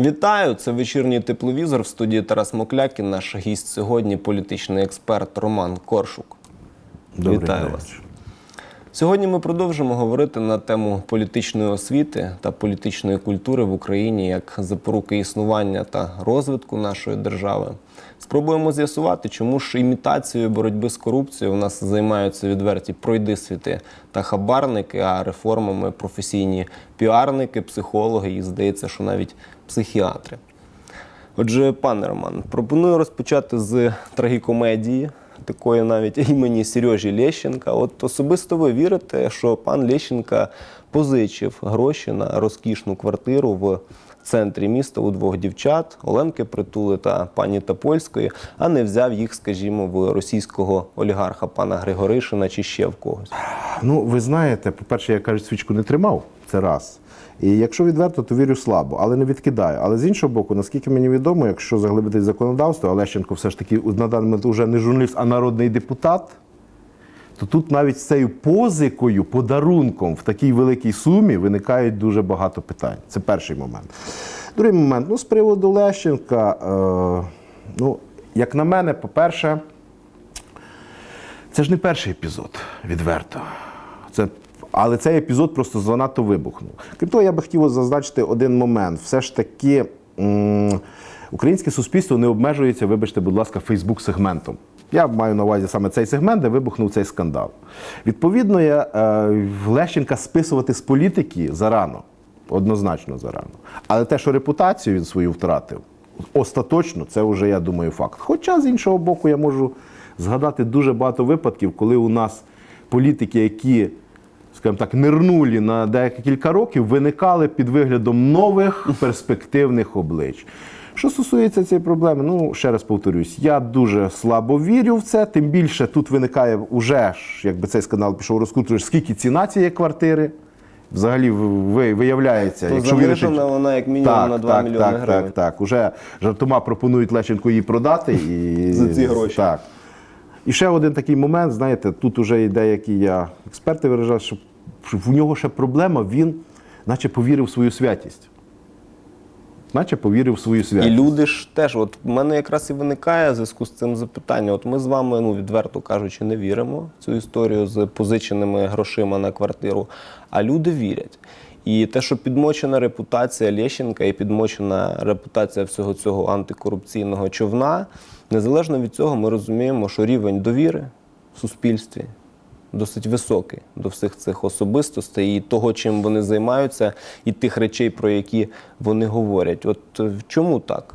Вітаю! Це вечірній тепловізор в студії Тарас Моклякін. Наш гість сьогодні політичний експерт Роман Коршук. Добрий Вітаю вас. Сьогодні ми продовжимо говорити на тему політичної освіти та політичної культури в Україні як запоруки існування та розвитку нашої держави. Спробуємо з'ясувати, чому ж імітацією боротьби з корупцією у нас займаються відверті пройдисвіти та хабарники, а реформами професійні піарники, психологи і здається, що навіть психіатри. Отже, пане Роман, пропоную розпочати з трагікомедії, такої навіть імені Сережі Лещенка. От особисто ви вірите, що пан Лещенка позичив гроші на розкішну квартиру в центрі міста у двох дівчат Оленки Притули та пані Топольської, а не взяв їх, скажімо, в російського олігарха пана Григоришина чи ще в когось. Ну, ви знаєте, по-перше, я кажу, свічку не тримав, це раз. І якщо відверто, то вірю слабо, але не відкидаю. Але з іншого боку, наскільки мені відомо, якщо заглибити законодавство, а Лещенко все ж таки на даний момент вже не журналіст, а народний депутат, то тут навіть з цією позикою, подарунком в такій великій сумі виникають дуже багато питань. Це перший момент. Другий момент, ну, з приводу Лещенка, е, ну, як на мене, по-перше, це ж не перший епізод, відверто. Це, але цей епізод просто занадто вибухнув. Крім того, я би хотів зазначити один момент. Все ж таки, українське суспільство не обмежується, вибачте, будь ласка, Фейсбук-сегментом. Я маю на увазі саме цей сегмент, де вибухнув цей скандал. Відповідно, я е, Лещенка списувати з політики зарано, однозначно зарано. Але те, що репутацію він свою втратив, остаточно, це вже, я думаю, факт. Хоча, з іншого боку, я можу згадати дуже багато випадків, коли у нас політики, які, скажімо так, нирнулі на декілька років, виникали під виглядом нових перспективних облич. Що стосується цієї проблеми, ну ще раз повторюсь, я дуже слабо вірю в це. Тим більше тут виникає уже якби цей скандал пішов розкручуєш, скільки ціна цієї квартири. Взагалі виявляється, То якщо занижена вона як мінімум так, на 2 так, мільйони так, гривень. Так, так. Уже жартома пропонують Лещенко її продати і За ці гроші. Так. І ще один такий момент, знаєте, тут уже і деякі я експерти виражають, що в нього ще проблема, він наче повірив в свою святість. Наче повірив в свою І люди ж теж, от в мене якраз і виникає в зв'язку з цим запитання. От ми з вами, ну відверто кажучи, не віримо в цю історію з позиченими грошима на квартиру, а люди вірять. І те, що підмочена репутація Лещенка і підмочена репутація всього цього антикорупційного човна, незалежно від цього, ми розуміємо, що рівень довіри в суспільстві досить високий до всіх цих особистостей і того, чим вони займаються, і тих речей, про які вони говорять. От е, чому так?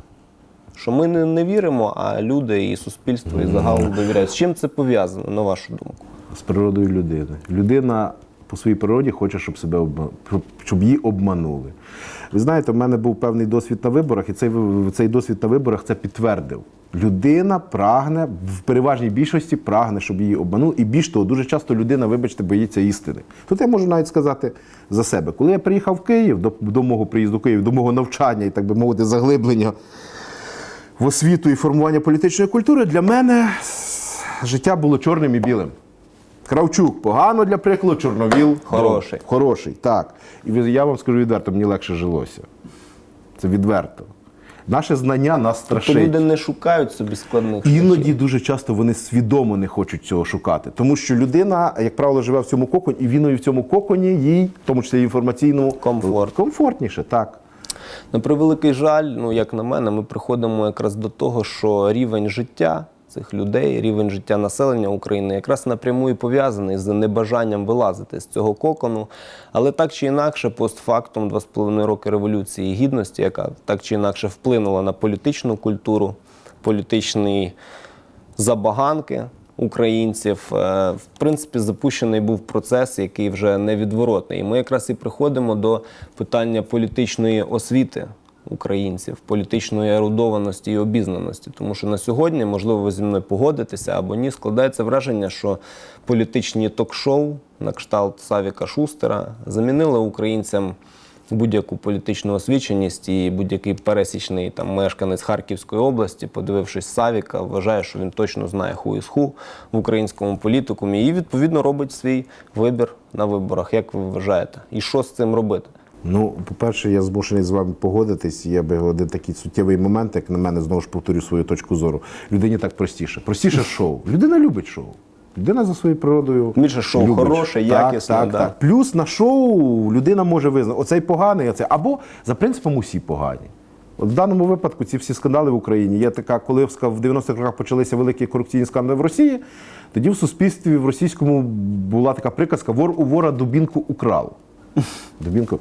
Що ми не, не віримо, а люди і суспільство, і загалом довіряють. З чим це пов'язано, на вашу думку? з природою людини. Людина по своїй природі хоче, щоб себе обма... щоб- її обманули. Ви знаєте, в мене був певний досвід на виборах, і цей, цей досвід на виборах це підтвердив. Людина прагне, в переважній більшості прагне, щоб її обманули. І більш того, дуже часто людина, вибачте, боїться істини. Тут я можу навіть сказати за себе. Коли я приїхав в Київ, до, до мого приїзду в Київ, до мого навчання і так би мовити, заглиблення в освіту і формування політичної культури, для мене життя було чорним і білим. Кравчук погано для прикладу, Чорновіл Хороший. добре. Хороший, так. І я вам скажу відверто, мені легше жилося. Це відверто. Наше знання нас Тобто люди не шукають собі складних Іноді шляхів. дуже часто вони свідомо не хочуть цього шукати. Тому що людина, як правило, живе в цьому коконі, і він в цьому коконі їй, в тому числі інформаційному, Комфорт. комфортніше, так. На превеликий жаль, ну як на мене, ми приходимо якраз до того, що рівень життя цих людей, рівень життя населення України якраз напряму і пов'язаний з небажанням вилазити з цього кокону. Але так чи інакше, постфактум, два з половиною роки революції гідності, яка так чи інакше вплинула на політичну культуру, політичні забаганки українців. е, В принципі, запущений був процес, який вже невідворотний. І ми якраз і приходимо до питання політичної освіти українців, політичної ерудованості і обізнаності. Тому що на сьогодні, можливо, ви зі мною погодитеся або ні, складається враження, що політичні ток-шоу на кшталт Савіка Шустера замінили українцям будь-яку політичну освіченість і будь-який пересічний там мешканець Харківської області, подивившись Савіка, вважає, що він точно знає ху із ху в українському політикумі, і відповідно робить свій вибір на виборах. Як ви вважаєте? І що з цим робити? Ну, по-перше, я змушений з вами погодитись. Є би один такий суттєвий момент, як на мене, знову ж повторю свою точку зору. Людині так простіше. Простіше шоу. Людина любить шоу. Людина за своєю природою. Більше шоу любить. хороше, Так, якісне, Так, да. так. Плюс на шоу людина може визнати, оцей поганий, оцей. Або за принципом усі погані. От в даному випадку ці всі скандали в Україні є така, коли в 90-х роках почалися великі корупційні скандали в Росії, тоді в суспільстві в російському була така приказка: вор у вора дубінку украв. Дубінку.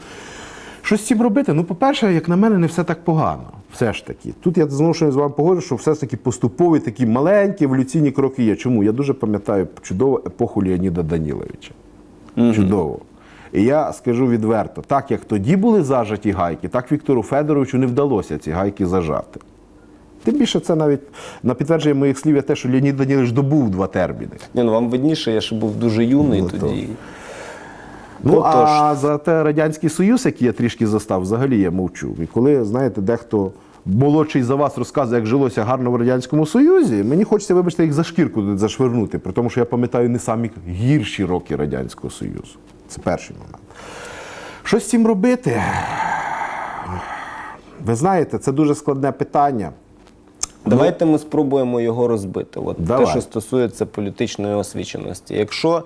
Що з цим робити? Ну, по-перше, як на мене, не все так погано. Все ж таки. Тут я змушений з вами погоджу, що все ж таки поступові такі маленькі еволюційні кроки є. Чому? Я дуже пам'ятаю чудову епоху Леоніда Даніловича. Чудово. І я скажу відверто, так як тоді були зажаті гайки, так Віктору Федоровичу не вдалося ці гайки зажати. Тим більше це навіть на підтвердження моїх слів є те, що Леонід Данілович добув два терміни. Ні, ну вам видніше, я ще був дуже юний Ну, то. Ну, Отож. а за те Радянський Союз, який я трішки застав, взагалі я мовчу. І коли, знаєте, дехто молодший за вас розказує, як жилося гарно в Радянському Союзі, мені хочеться, вибачте, їх за шкірку зашвирнути, при тому, що я пам'ятаю не самі гірші роки Радянського Союзу. Це перший момент. Що з цим робити? Ви знаєте, це дуже складне питання. Давайте ми спробуємо його розбити. От Давай. те, що стосується політичної освіченості. Якщо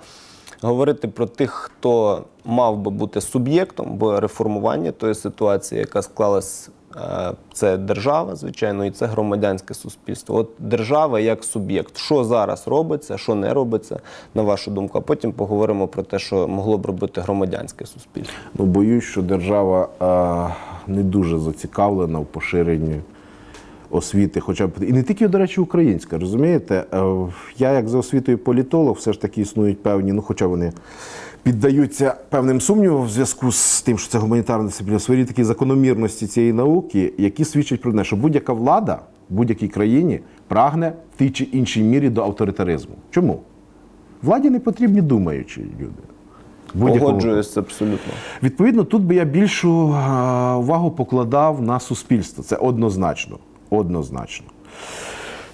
говорити про тих, хто мав би бути суб'єктом в реформуванні тої ситуації, яка склалась, е, це держава, звичайно, і це громадянське суспільство. От держава як суб'єкт, що зараз робиться, що не робиться, на вашу думку, а потім поговоримо про те, що могло б робити громадянське суспільство. Ну, боюсь, що держава е, не дуже зацікавлена в поширенні освіти, хоча б і не тільки, до речі, українська. Розумієте, Е, я, як за освітою політолог, все ж таки існують певні, ну, хоча вони піддаються певним сумнівам в зв'язку з тим, що це гуманітарна дисципліна, свої такі закономірності цієї науки, які свідчать про те, що будь-яка влада в будь-якій країні прагне в тій чи іншій мірі до авторитаризму. Чому? Владі не потрібні думаючі люди. Погоджуюсь абсолютно. Відповідно, тут би я більшу е, увагу покладав на суспільство. Це однозначно. Однозначно.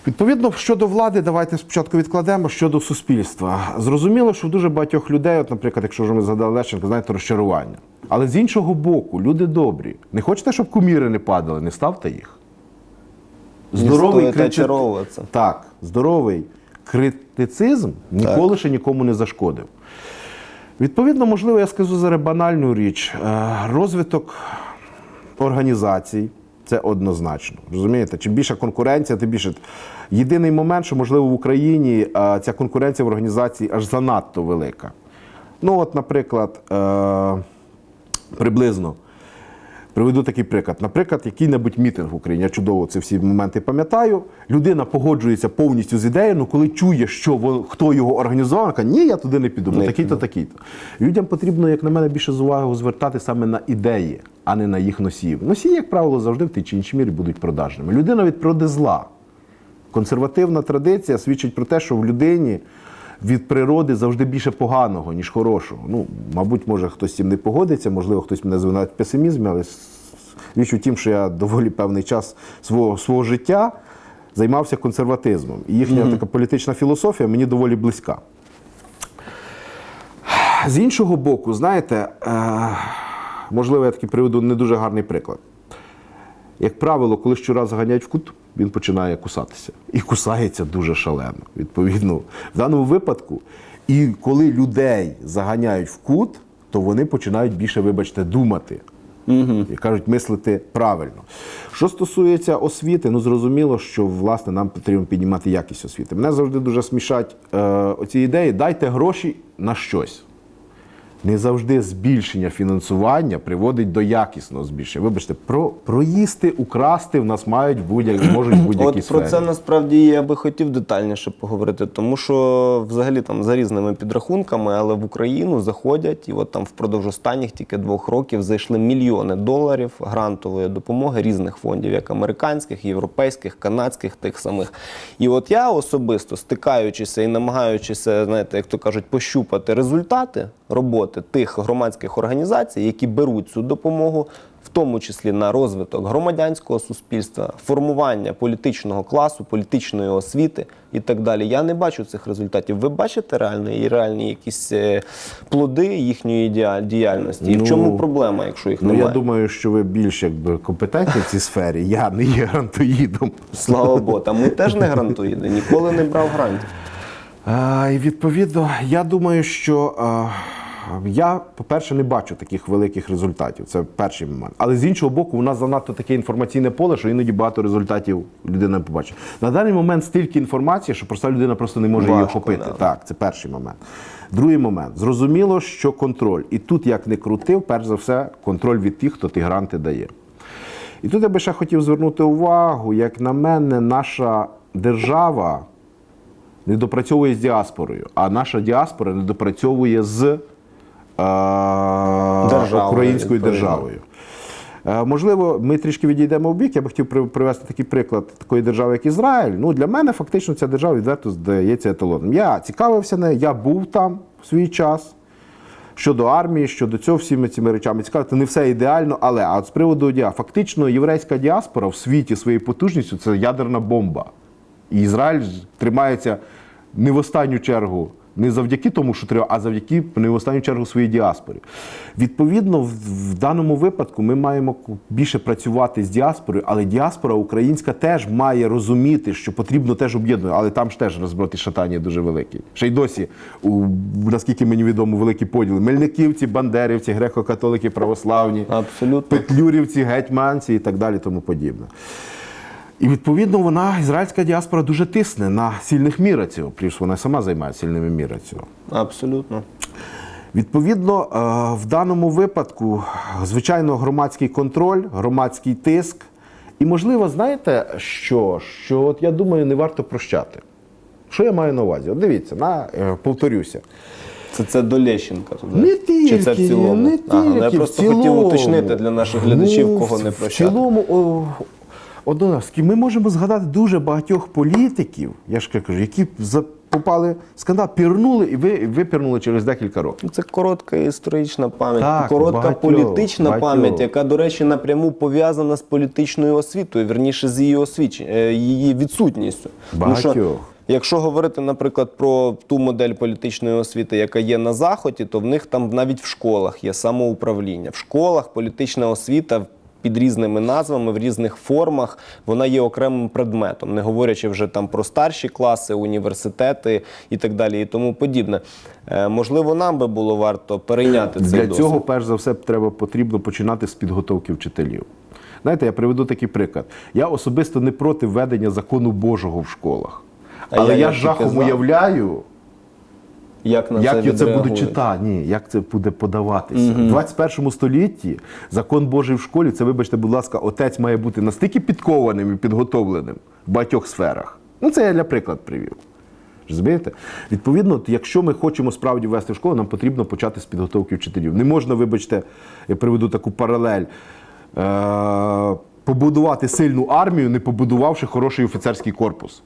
Відповідно, щодо влади, давайте спочатку відкладемо щодо суспільства. Зрозуміло, що в дуже багатьох людей, от, наприклад, якщо вже ми згадали Лещенка, знаєте, розчарування. Але з іншого боку, люди добрі. Не хочете, щоб куміри не падали, не ставте їх. Здоровий стоїть. Так, здоровий критицизм ніколи ще нікому не зашкодив. Відповідно, можливо, я скажу зараз банальну річ. Е, Розвиток організацій це однозначно. Розумієте? Чим більша конкуренція, тим більше. Єдиний момент, що можливо в Україні е, ця конкуренція в організації аж занадто велика. Ну, от, наприклад, е, приблизно. Приведу такий приклад. Наприклад, який-небудь мітинг в Україні. Я чудово ці всі моменти пам'ятаю. Людина погоджується повністю з ідеєю, але коли чує, що во- хто його організував, каже, ні, я туди не піду, такий-то, такий-то. Людям потрібно, як на мене, більше з увагу звертати саме на ідеї, а не на їх носіїв. Носії, як правило, завжди в тій чи іншій мірі будуть продажними. Людина від природи зла. Консервативна традиція свідчить про те, що в людині від природи завжди більше поганого, ніж хорошого. Ну, мабуть, може хтось з цим не погодиться, можливо, хтось мене звинуватить в песимізмі, але річ у тім, що я доволі певний час свого, свого життя займався консерватизмом. І їхня така політична філософія мені доволі близька. З іншого боку, знаєте, е, можливо, я таки приведу не дуже гарний приклад. Як правило, коли щура заганяють в кут, він починає кусатися. І кусається дуже шалено. Відповідно, в даному випадку, і коли людей заганяють в кут, то вони починають більше, вибачте, думати. І кажуть, мислити правильно. Що стосується освіти, ну зрозуміло, що власне нам потрібно піднімати якість освіти. Мене завжди дуже смішать е, оці ідеї, дайте гроші на щось. Не завжди збільшення фінансування приводить до якісного збільшення. Вибачте, про проїсти, украсти в нас мають будь можуть будь-якій От про це насправді я би хотів детальніше поговорити, тому що взагалі там за різними підрахунками, але в Україну заходять, і от там впродовж останніх тільки двох років зайшли мільйони доларів грантової допомоги різних фондів, як американських, європейських, канадських, тих самих. І от я особисто стикаючися і намагаючися, знаєте, як то кажуть, пощупати результати роботи тих громадських організацій, які беруть цю допомогу. в тому числі на розвиток громадянського суспільства, формування політичного класу, політичної освіти і так далі. Я не бачу цих результатів. Ви бачите реальні реальні якісь е, плоди їхньої діяльності? І в Ну, чому проблема, якщо їх Ну, немає? я думаю, що ви більш якби компетентні в цій сфері. Я не є грантоїдом. Слава Богу, та ми теж не грантуїди, ніколи не брав грантів. І відповідно, я думаю, що я, по-перше, не бачу таких великих результатів. Це перший момент. Але з іншого боку, у нас занадто таке інформаційне поле, що іноді багато результатів людина не побачить. На даний момент стільки інформації, що проста людина просто не може її охопити. да. Так, це перший момент. Другий момент. Зрозуміло, що контроль. І тут, як не крутив, перш за все, контроль від тих, хто ті гранти дає. І тут я би ще хотів звернути увагу, як на мене, наша держава не допрацьовує з діаспорою, а наша діаспора не допрацьовує з е, українською державою. Е, Можливо, ми трішки відійдемо в бік. Я б хотів при- привести такий приклад такої держави, як Ізраїль. Ну, для мене фактично ця держава відверто здається еталоном. Я цікавився нею, я був там в свій час. Щодо армії, щодо цього всіми цими речами цікаво, це не все ідеально, але а от з приводу діа, фактично єврейська діаспора в світі своєю потужністю це ядерна бомба. І Ізраїль тримається не в останню чергу, не завдяки тому, що треба, а завдяки не в останню чергу своїй діаспорі. Відповідно, в, в даному випадку ми маємо більше працювати з діаспорою, але діаспора українська теж має розуміти, що потрібно теж об'єднувати, але там ж теж розброти шатання дуже великий. Ще й досі, у, наскільки мені відомо, великі поділи. Мельниківці, бандерівці, греко-католики, православні. Абсолютно. Петлюрівці, гетьманці і так далі, тому подібне. І відповідно вона, ізраїльська діаспора, дуже тисне на сильних міраців, плюс вона сама займає сильними міраців. Абсолютно. Відповідно, е, в даному випадку, звичайно, громадський контроль, громадський тиск. І, можливо, знаєте, що? Що от я думаю, не варто прощати. Що я маю на увазі? От дивіться, на, е, повторюся. Це, це до Лещенка туди. Не Чи це в цілому? не Ага, ну, я просто в хотів уточнити для наших глядачів, Ну, кого в- не В прощати. цілому, о, одноразки, ми можемо згадати дуже багатьох політиків, я ж кажу, які за- попали в скандал, пірнули і ви, випірнули через декілька років. Це коротка історична пам'ять, Так, коротка багатьох, політична багатьох. пам'ять, яка, до речі, напряму пов'язана з політичнною освітою, вірніше з її освіч... е, її відсутністю. Тому що, Якщо говорити, наприклад, про ту модель політичної освіти, яка є на заході, то в них там навіть в школах є самоуправління. В школах політична освіта під різними назвами, в різних формах, вона є окремим предметом, не говорячи вже там про старші класи, університети і так далі, і тому подібне. Е, можливо, нам би було варто перейняти цей Для досвід. цього, перш за все, треба потрібно починати з підготовки вчителів. Знаєте, я приведу такий приклад. Я особисто не проти введення закону Божого в школах. А Але я я, тільки жахом уявляю, Як на як це це буду читати? Ні, як це буде подаватися. В 21 столітті закон Божий в школі це, вибачте, будь ласка, отець має бути настільки підкованим і підготовленим в багатьох сферах. Ну, це я для приклад привів. Розумієте? Відповідно, якщо ми хочемо справді ввести в школу, нам потрібно почати з підготовки вчителів. Не можна, вибачте, я приведу таку паралель. Е- побудувати сильну армію, не побудувавши хороший офіцерський корпус.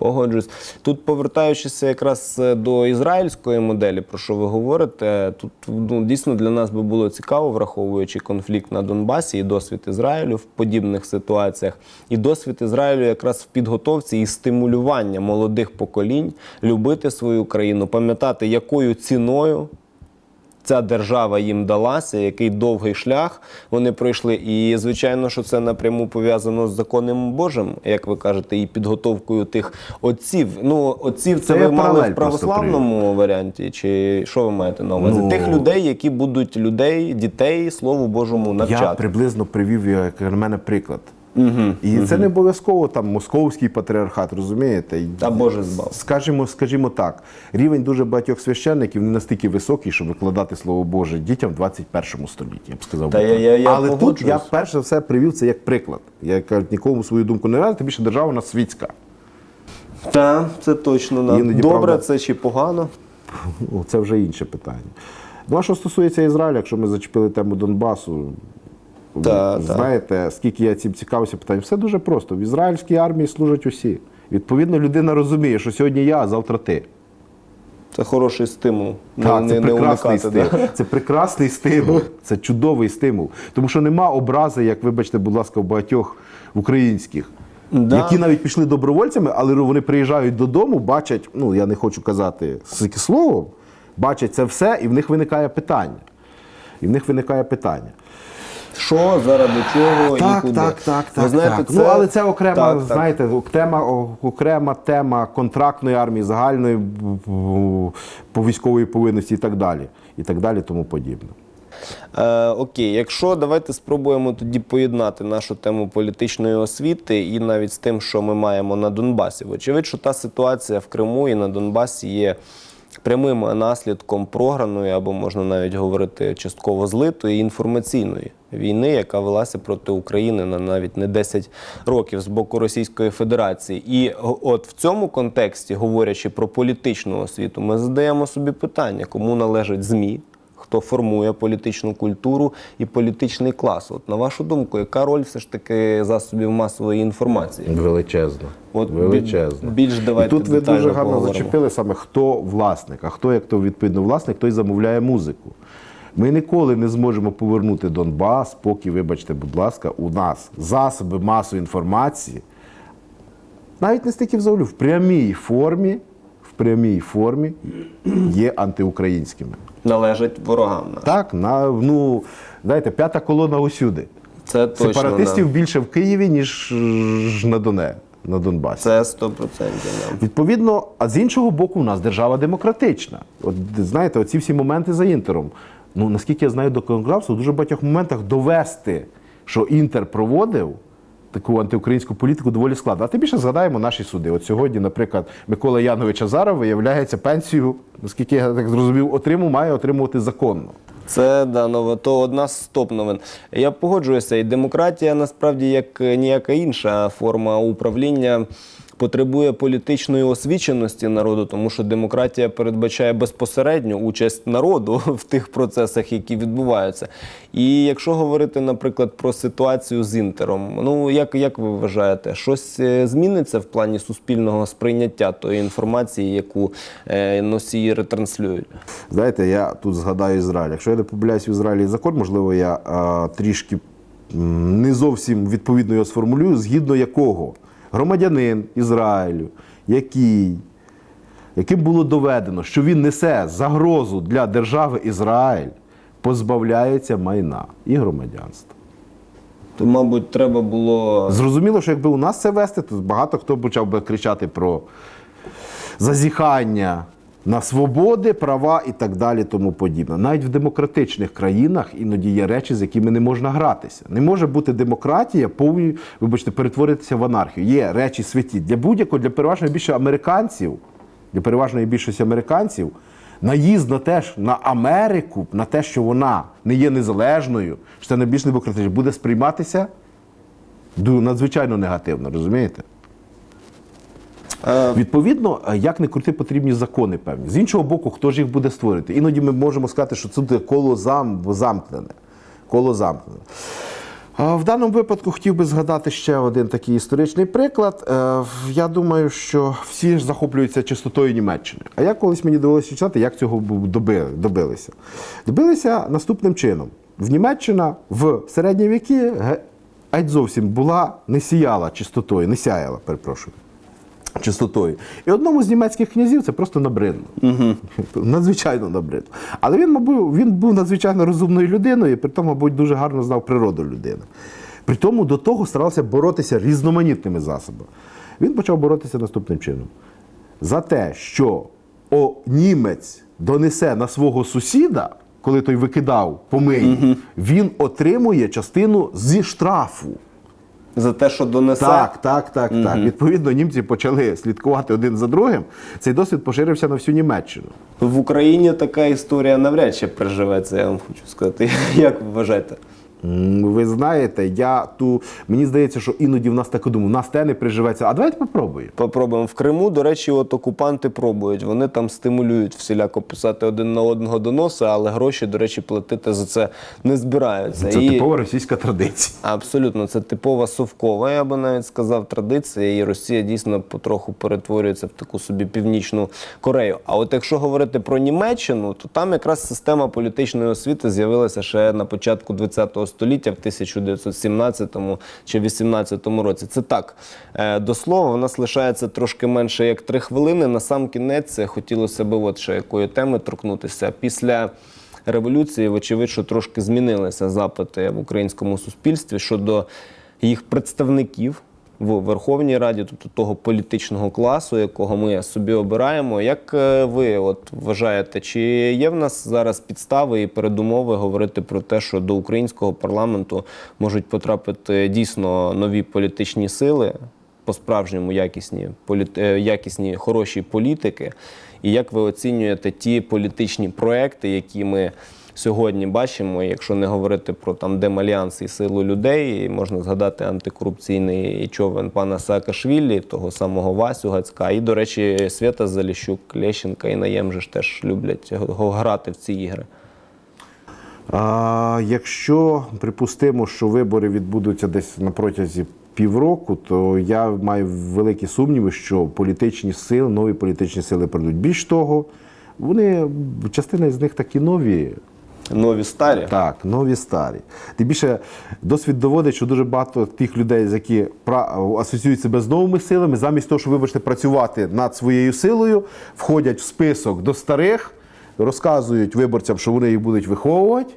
Погоджуюсь. Тут повертаючися якраз е, до ізраїльської моделі, про що ви говорите, тут ну, дійсно для нас би було цікаво, враховуючи конфлікт на Донбасі і досвід Ізраїлю в подібних ситуаціях, і досвід Ізраїлю якраз в підготовці і стимулювання молодих поколінь любити свою країну, пам'ятати, якою ціною ця держава їм далася, який довгий шлях вони пройшли. І звичайно, що це напряму пов'язано з законом Божим, як ви кажете, і підготовкою тих отців. Ну, отців це, Це ви мали в православному варіанті, чи що ви маєте на увазі? Ну, Тих людей, які будуть людей, дітей, слову Божому навчати. Я приблизно привів, як на мене, приклад. Угу, і це не обов'язково там московський патріархат, розумієте? Та Боже збав. Скажімо, скажімо так, рівень дуже багатьох священників не настільки високий, щоб викладати слово Боже дітям в 21 столітті. Я б сказав. Та я- я- я Але тут я перш за все привів це як приклад. Я кажу, нікому свою думку не радити, тим більше держава у нас світська. Так, це точно. Да. Іноді, Добре правда. це чи погано? Це вже інше питання. Ну, а що стосується Ізраїля, якщо ми зачепили тему Донбасу, Та, ви знаєте, скільки я цим цікавився питанням, все дуже просто. В ізраїльській армії служать усі. Відповідно, людина розуміє, що сьогодні я, а завтра ти. Це хороший стимул. Так, не, це не, не прекрасний уникати. стимул. Да. Це прекрасний стимул. Це чудовий стимул. Тому що нема образи, як вибачте, будь ласка, в багатьох українських, Да. які навіть пішли добровольцями, але вони приїжджають додому, бачать, ну я не хочу казати таке слово, бачать це все, і в них виникає питання. І в них виникає питання. Що, заради чого і Так, куди. так, так, Ви знаєте, так. Це... Ну, але це окрема, Так, так. знаєте, тема, окрема тема контрактної армії, загальної по військової повинності і так далі. І так далі, тому подібне. Е, окей, якщо давайте спробуємо тоді поєднати нашу тему політичної освіти і навіть з тим, що ми маємо на Донбасі. Вочевидь, що та ситуація в Криму і на Донбасі є прямим наслідком програної, або можна навіть говорити частково злитої інформаційної війни, яка велася проти України на навіть не 10 років з боку Російської Федерації. І от в цьому контексті, говорячи про політичну освіту, ми задаємо собі питання, кому належать ЗМІ, хто формує політичну культуру і політичний клас. От на вашу думку, яка роль все ж таки засобів масової інформації? Величезно. От Величезно. більш давайте І тут ви дуже гарно поговоримо. зачепили саме хто власник, а хто, як то відповідно власник, той замовляє музику. Ми ніколи не зможемо повернути Донбас, поки, вибачте, будь ласка, у нас засоби масової інформації, навіть не стільки взагалі, в прямій формі, в прямій формі є антиукраїнськими. Належать ворогам. Так, на, ну, знаєте, п'ята колона усюди. Це точно Сепаратистів да. більше в Києві, ніж на Доне, на Донбасі. Це 100%. Да. Відповідно, а з іншого боку, у нас держава демократична. От знаєте, оці всі моменти за інтером. Ну наскільки я знаю до конгресу, в дуже багатьох моментах довести, що інтер проводив таку антиукраїнську політику, доволі складно. А тим більше згадаємо наші суди. От сьогодні, наприклад, Микола Янович Азаров виявляється пенсію, наскільки я так зрозумів, отримав, має отримувати законно. Це да, ново, то одна з топ новин. Я погоджуюся, і демократія насправді як е, ніяка інша форма управління. Потребує політичної освіченості народу, тому що демократія передбачає безпосередню участь народу в тих процесах, які відбуваються. І якщо говорити, наприклад, про ситуацію з інтером, ну як, як ви вважаєте, щось е, зміниться в плані суспільного сприйняття тої інформації, яку е, носії ретранслюють? Знаєте, я тут згадаю Ізраїль. Якщо я не помиляюсь в Ізраїлі закон, можливо, я а, трішки не зовсім відповідно його сформулюю, згідно якого громадянин Ізраїлю, який, яким було доведено, що він несе загрозу для держави Ізраїль, позбавляється майна і громадянства. То, мабуть, треба було Зрозуміло, що якби у нас це вести, то багато хто почав би кричати про зазіхання на свободи, права і так далі, тому подібне. Навіть в демократичних країнах іноді є речі, з якими не можна гратися. Не може бути демократія, повні, вибачте, перетворитися в анархію. Є речі святі для будь-якого, для переважної більшості американців, для переважної більшості американців. Наїзд на те, на Америку, на те, що вона не є незалежною, що це найбільш демократично, буде сприйматися надзвичайно негативно, розумієте? Е, Відповідно, е, як не крути, потрібні закони певні. З іншого боку, хто ж їх буде створити? Іноді ми можемо сказати, що це буде коло зам, замкнене. Коло замкнене. В даному випадку хотів би згадати ще один такий історичний приклад. Е, Я думаю, що всі ж захоплюються чистотою Німеччини. А я колись мені довелося читати, як цього бу- доби- добилися. Добилися наступним чином: в Німеччина в середні віки ге- геть зовсім була не сіяла чистотою, не сяяла, перепрошую чистотою. І одному з німецьких князів це просто набридло. Угу. Надзвичайно набридло. Але він, мабуть, він був надзвичайно розумною людиною, і при тому, мабуть, дуже гарно знав природу людини. При тому до того старався боротися різноманітними засобами. Він почав боротися наступним чином. За те, що о, німець донесе на свого сусіда, коли той викидав помиї, він отримує частину зі штрафу. За те, що донесе. Так, так, так, так. Відповідно, німці почали слідкувати один за другим. Цей досвід поширився на всю Німеччину. В Україні така історія навряд чи приживеться. я вам хочу сказати. Як ви вважаєте? Ви знаєте, я ту мені здається, що іноді в нас так думаю, в нас те не приживеться. А давайте попробуємо. Попробуємо в Криму. До речі, от окупанти пробують. Вони там стимулюють всіляко писати один на одного доноси, але гроші, до речі, платити за це не збираються. Це І- типова російська традиція. Абсолютно, це типова совкова, я би навіть сказав, традиція. І Росія дійсно потроху перетворюється в таку собі північну Корею. А от якщо говорити про Німеччину, то там якраз система політичної освіти з'явилася ще на початку ХХ століття, в 1917 чи 18 році. Це так. Е, До слова, в нас лишається трошки менше як три хвилини. На сам кінець е, хотілося б от ще якої теми торкнутися. Після революції, вочевидь, що трошки змінилися запити в українському суспільстві щодо їх представників в Верховній Раді, тобто того політичного класу, якого ми собі обираємо. Як е, ви от вважаєте, чи є в нас зараз підстави і передумови говорити про те, що до українського парламенту можуть потрапити дійсно нові політичні сили? По-справжньому якісні, політ... е, якісні хороші політики. І як ви оцінюєте ті політичні проекти, які ми сьогодні бачимо, якщо не говорити про там демальянс і силу людей, можна згадати антикорупційний човен пана Саакашвілі, того самого Васю Гацька, і, до речі, Свята Заліщук, Лещенка і Наєм же теж люблять грати в ці ігри. А, якщо припустимо, що вибори відбудуться десь на протязі півроку, то я маю великі сумніви, що політичні сили, нові політичні сили прийдуть. Більш того, вони частина з них такі нові, Нові старі. так, нові старі. Тим більше досвід доводить, що дуже багато тих людей, з які асоціюють себе з новими силами, замість того, щоб вибачте, працювати над своєю силою, входять в список до старих, розказують виборцям, що вони їх будуть виховувати.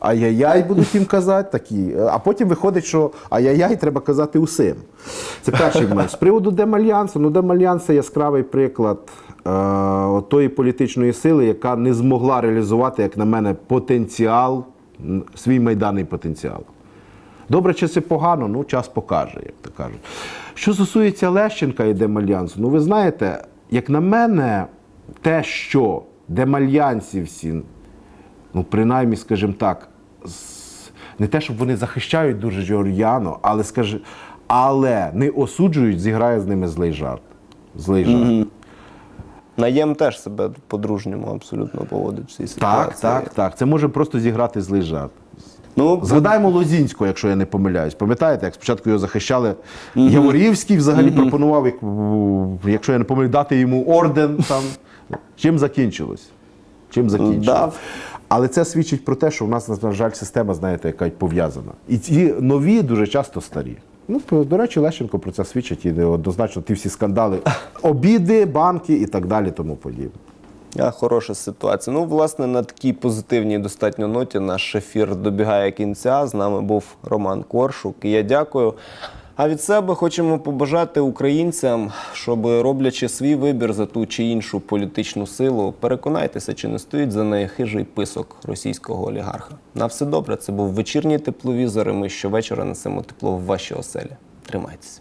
Ай-яй-яй будуть їм казати такі. А потім виходить, що ай-яй-яй треба казати усім. Це перший момент. З приводу Демальянсу, ну Демальянс це яскравий приклад е, тої політичної сили, яка не змогла реалізувати, як на мене, потенціал, свій майданний потенціал. Добре, чи це погано, ну час покаже, як то кажуть. Що стосується Лещенка і Демальянсу, ну ви знаєте, як на мене, те, що демальянсівці, ну принаймні, скажімо так, не те, щоб вони захищають дуже р'яно, але скажи, але не осуджують, зіграє з ними злий жарт. Злий жарт. Наєм теж себе по-дружньому абсолютно поводить в цій ситуації. Так, так, так. Це може просто зіграти злий жарт. Ну, Згадаємо Лозінського, якщо я не помиляюсь. Пам'ятаєте, як спочатку його захищали Яворівський взагалі пропонував, як, в- якщо я не помиляюсь, дати йому орден там. Чим закінчилось? Чим закінчилось? Да. Але це свідчить про те, що в нас, на жаль, система, знаєте, яка пов'язана. І ці нові дуже часто старі. Ну, до речі, Лещенко про це свідчить і однозначно ті всі скандали, обіди, банки і так далі, тому подібне. А, хороша ситуація. Ну, власне, на такій позитивній достатньо ноті наш ефір добігає кінця. З нами був Роман Коршук. І я дякую. А від себе хочемо побажати українцям, щоб роблячи свій вибір за ту чи іншу політичну силу, переконайтеся, чи не стоїть за нею хижий писок російського олігарха. На все добре. Це був вечірній тепловізор. і Ми щовечора несемо тепло в ваші оселі. Тримайтеся.